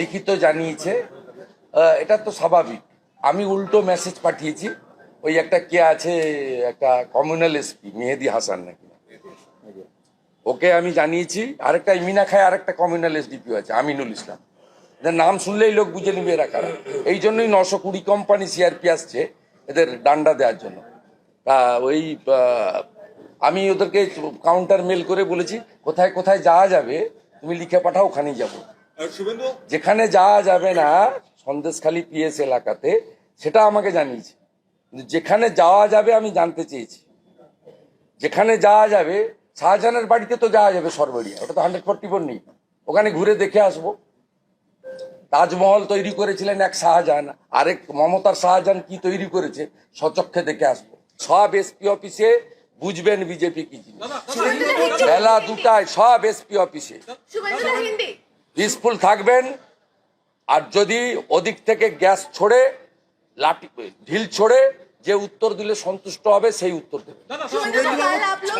লিখিত জানিয়েছে। এটা তো স্বাভাবিক। আমি উল্টো মেসেজ পাঠিয়েছি। ওই একটা কে আছে, একটা কমিউনাল এসপি মেহেদি হাসান নাকি? ওকে আমি জানিয়েছি। আরেকটা ইমিনা খায়, আরেকটা কমিউনাল এসডিপিও আছে, আমিনুল ইসলাম। নাম শুনলেই লোক বুঝে নিবে এরা কারা। এই জন্যই নশো কুড়ি কোম্পানি সিআরপি আসছে এদের ডান্ডা দেওয়ার জন্য। তা ওই আমি ওদেরকে কাউন্টার মেল করে বলেছি কোথায় কোথায় যাওয়া যাবে? তুমি লিখে পাঠাও ওখানেই যাব। যেখানে যাওয়া যাবে না সন্দেশখালী পিএস এলাকাতে সেটা আমাকে জানিয়েছে। কিন্তু যেখানে যাওয়া যাবে আমি জানতে চেয়েছি। যেখানে যাওয়া যাবে শাহজাহানের বাড়িতে তো যাওয়া যাবে সরবরিয়া ওটা তো হান্ড্রেড ফোর্টি ফোর নেই। ওখানে ঘুরে দেখে আসব। তাজমহল তৈরি করেছিলেন এক শাহজাহান আরেক মমতার শাহজাহান কি তৈরি করেছে সচক্ষে দেখে আসব। সব এসপি অফিসে বুঝবেন বিজেপি কি বেলা দুটায় সব এসপি অফিসে পিসফুল থাকবেন আর যদি ওদিক থেকে গ্যাস ছড়ে লাঠি ঢিল ছড়ে যে উত্তর দিলে সন্তুষ্ট হবে সেই উত্তর দেবে।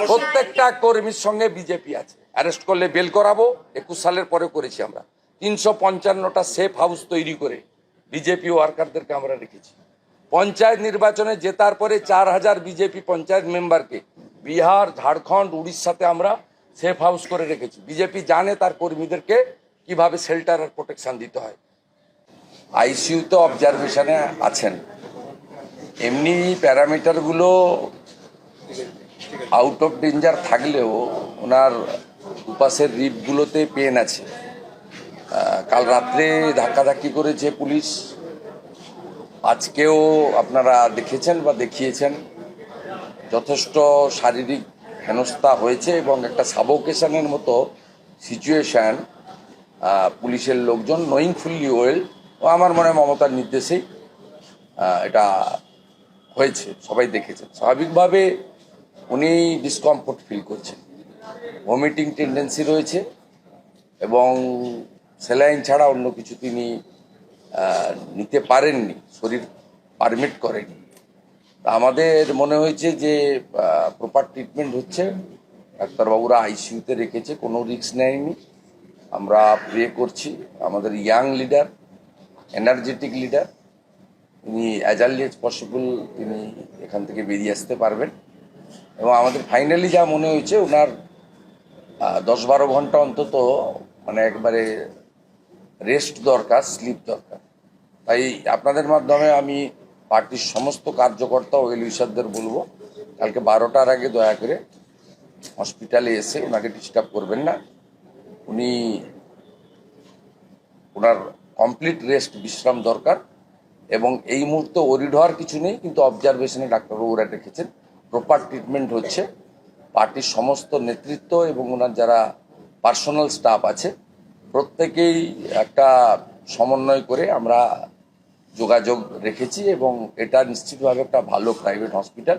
প্রত্যেকটা কর্মীর সঙ্গে বিজেপি আছে। অ্যারেস্ট করলে বেল করাবো একুশ সালের পরে করেছি আমরা। তিনশো পঞ্চান্নটা সেফ হাউস তৈরি করে বিজেপি ওয়ার্কারদেরকে আমরা রেখেছি। পঞ্চায়েত নির্বাচনে জেতার পরে চার হাজার বিজেপি পঞ্চায়েত মেম্বারকে বিহার, ঝাড়খণ্ড, উড়িষ্যাতে আমরা সেফ হাউস করে রেখেছি। বিজেপি জানে তার কর্মীদেরকে কীভাবে শেল্টার আর প্রোটেকশন দিতে হয়। আইসিইউতে অবজারভেশনে আছেন। এমনি প্যারামিটারগুলো আউট অফ ডেঞ্জার থাকলেও ওনার দুপাশের রিপগুলোতে পেন আছে। কাল রাত্রে ধাক্কাধাক্কি করেছে পুলিশ। আজকেও আপনারা দেখেছেন বা দেখিয়েছেন যথেষ্ট শারীরিক হেনস্থা হয়েছে এবং একটা সাবোকেশনের মতো সিচুয়েশান পুলিশের লোকজন নোয়িং ফুললি ওয়েল ও আমার মনে মমতার নির্দেশেই এটা হয়েছে, সবাই দেখেছেন। স্বাভাবিকভাবে উনি ডিসকমফোর্ট ফিল করছেন। ভমিটিং টেন্ডেন্সি রয়েছে এবং স্যালাইন ছাড়া অন্য কিছু তিনি নিতে পারেননি, শরীর পারমিট করেনি। তা আমাদের মনে হয়েছে যে প্রপার ট্রিটমেন্ট হচ্ছে। ডাক্তারবাবুরা আইসিইউতে রেখেছে, কোনো রিস্ক নেয়নি। আমরা প্রে করছি, আমাদের ইয়াং লিডার এনার্জেটিক লিডার তিনি অ্যাজ এজ পসিবল তিনি এখান থেকে বেরিয়ে আসতে পারবেন। এবং আমাদের ফাইনালি যা মনে হয়েছে, ওনার দশ বারো ঘণ্টা অন্তত মানে একবারে রেস্ট দরকার স্লিপ দরকার। তাই আপনাদের মাধ্যমে আমি পার্টির সমস্ত কার্যকর্তা ও এলিউসারদের বলব, কালকে বারোটার আগে দয়া করে হসপিটালে এসে ওনাকে ডিস্টার্ব করবেন না। উনি ওনার কমপ্লিট রেস্ট বিশ্রাম দরকার এবং এই মুহূর্তে ওরিড হওয়ার কিছু নেই, কিন্তু অবজারভেশনে ডাক্তারবাবুরা রেখেছেন প্রপার ট্রিটমেন্ট হচ্ছে। পার্টির সমস্ত নেতৃত্ব এবং ওনার যারা পার্সোনাল স্টাফ আছে প্রত্যেকেই একটা সমন্বয় করে আমরা যোগাযোগ রেখেছি এবং এটা নিশ্চিতভাবে একটা ভালো প্রাইভেট হসপিটাল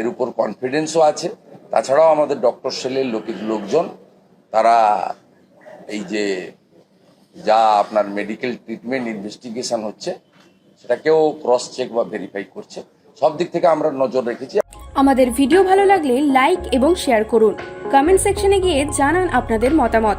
এর উপর কনফিডেন্সও আছে। তাছাড়াও আমাদের ডক্টর সেলের লোকের লোকজন, তারা এই যে যা আপনার মেডিকেল ট্রিটমেন্ট ইনভেস্টিগেশন হচ্ছে, সেটাকেও ক্রস চেক বা ভেরিফাই করছে। সব দিক থেকে আমরা নজর রেখেছি। আমাদের ভিডিও ভালো লাগলে লাইক এবং শেয়ার করুন। কমেন্ট সেকশনে গিয়ে জানান আপনাদের মতামত।